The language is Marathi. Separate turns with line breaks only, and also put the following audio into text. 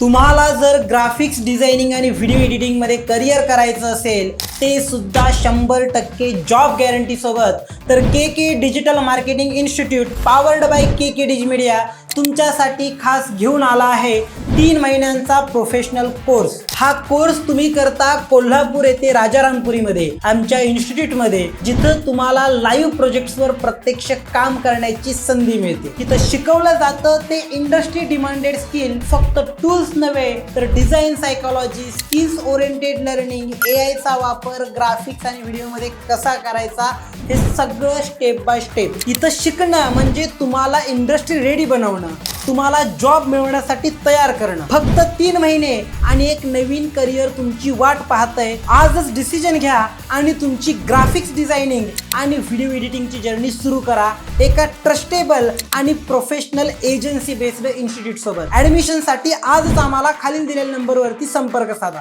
तुम्हाला जर ग्राफिक्स डिझायनिंग आणि व्हिडिओ एडिटिंगमध्ये करिअर करायचं असेल ते सुद्धा शंभर टक्के जॉब गॅरंटी सोबत. तर K K digital marketing institute powered by K K Digi media तुमच्यासाठी खास घेऊन आला आहे तीन महिन्यांचा प्रोफेशनल कोर्स हा कोर्स तुम्ही करता कोल्हापूर येथे राजारामपुरीमध्ये आमच्या इन्स्टिट्यूटमध्ये जिथं तुम्हाला लाईव्ह प्रोजेक्ट्सवर प्रत्यक्ष काम करण्याची संधी मिळते. तिथं शिकवलं जातं ते इंडस्ट्री डिमांडेड स्किल फक्त टूल्स नव्हे तर design psychology skills oriented learning ए आयचा वापर ग्राफिक्स आणि व्हिडिओमध्ये कसा करायचा हे सगळं स्टेप बाय स्टेप इथं शिकणं म्हणजे तुम्हाला इंडस्ट्री रेडी बनवणं तुम्हाला जॉब मिळवण्यासाठी तयार करणं. फक्त तीन महिने आणि एक नवीन करिअर तुमची वाट पाहतंय. आजच डिसिजन घ्या आणि तुमची ग्राफिक्स डिझायनिंग आणि व्हिडिओ एडिटिंगची जर्नी सुरू करा. एका ट्रस्टेबल आणि प्रोफेशनल एजन्सी बेस्ड इन्स्टिट्यूट सोबत. ऍडमिशनसाठी आजच आम्हाला खालील दिलेल्या नंबरवरती संपर्क साधा.